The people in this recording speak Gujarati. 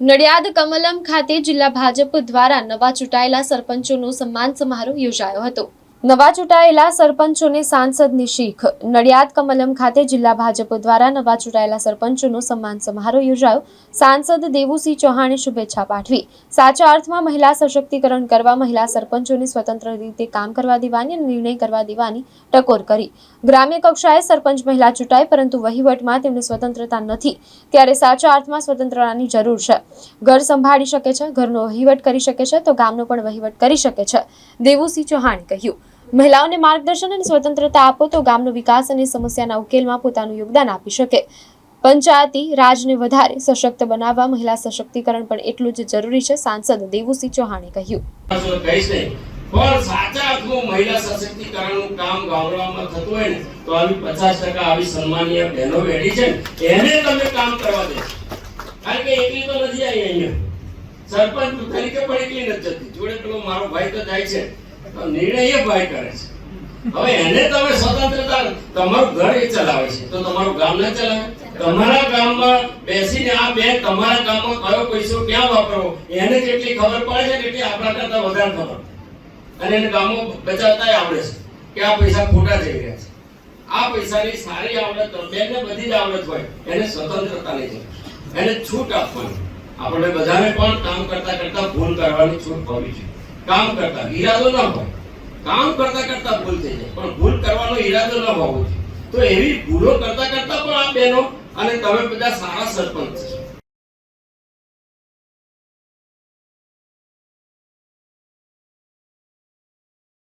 નડિયાદ કમલમ ખાતે જિલ્લા ભાજપ દ્વારા નવા ચૂંટાયેલા સરપંચોનો સન્માન સમારોહ યોજાયો હતો. નવા ચૂંટાયેલા સરપંચોને સાંસદની શીખ. નડિયાદ કમલમ ખાતે જિલ્લા ભાજપ દ્વારા નવા ચૂંટાયેલા સરપંચોનો સન્માન સમારોહ યોજાયો. સાંસદ દેવુસિંહ ચૌહાણે શુભેચ્છા પાઠવી. સાચા અર્થમાં મહિલા સશક્તિકરણ કરવા, મહિલા સરપંચોને સ્વતંત્ર રીતે કામ કરવા દેવાની અને નિર્ણય કરવા દેવાની ટકોર કરી. ગ્રામ્ય કક્ષાએ સરપંચ મહિલા ચૂંટાય, પરંતુ વહીવટમાં તેમને સ્વતંત્રતા નથી. ત્યારે સાચા અર્થમાં સ્વતંત્રતાની જરૂર છે. ઘર સંભાળી શકે છે, ઘરનો વહીવટ કરી શકે છે, તો ગામનો પણ વહીવટ કરી શકે છે, દેવુસિંહ ચૌહાણે કહ્યું. મહિલાઓને માર્ગદર્શન અને સ્વતંત્રતા આપો તો ગામનો વિકાસ અને સમસ્યાના ઉકેલમાં પોતાનું યોગદાન આપી શકે. પંચાયતી રાજને વધારે સશક્ત બનાવવા, મહિલા સશક્તિકરણ પણ એટલું જ જરૂરી છે, સાંસદ દેવુસિંહ ચૌહાણે કહ્યું. પણ સાચા અર્થમાં મહિલા સશક્તિકરણનું કામ ગામડામાં થતું હોય ને, તો આવી પચાસ ટકા આવી સન્માનીય બહેનો બેઠી છે એને તમે કામ કરવા દે. કારણ કે એકલી તો નથી આવી અહીંયા. સરપંચ તરીકે પણ એકલી નથી જતી. જોડે પેલો મારો ભાઈ તો જાય છે. નિર્ણય ભાઈ કરે છે. હવે એને તમે સ્વતંત્રતા, તમારું ઘર એ ચલાવે છે. તો તમારું ગામ ના ચલાવે? તમારા ગામમાં બેસીને આ બેન તમારા ગામમાં કયો પૈસો ક્યાં વાપરવો? એને જેટલી ખબર પડે છે એટલી આપણા કરતા વધારે ખબર અને એને ગામો બચાવતા આવડે છે કે આ પૈસા ખોટા જઈ રહ્યા છે. આ પૈસાની સારી આવડત બેને બધી જ આવડત હોય, એને સ્વતંત્રતા નહીં એને છૂટ આપવાની. આપણે બધાને પણ કામ કરતા કરતા ભૂલ કરવાની છૂટ હોવી જોઈએ. કામ કરતા, ઈરાદો ન હોય. કામ કરતા કરતા ભૂલ થઈ જાય. પણ ભૂલ કરવાનો ઈરાદો ન હોવો જોઈએ. તો એવી ભૂલો કરતા કરતા પણ આ બહેનો અને તમે બધા સારા સરપંચ છો.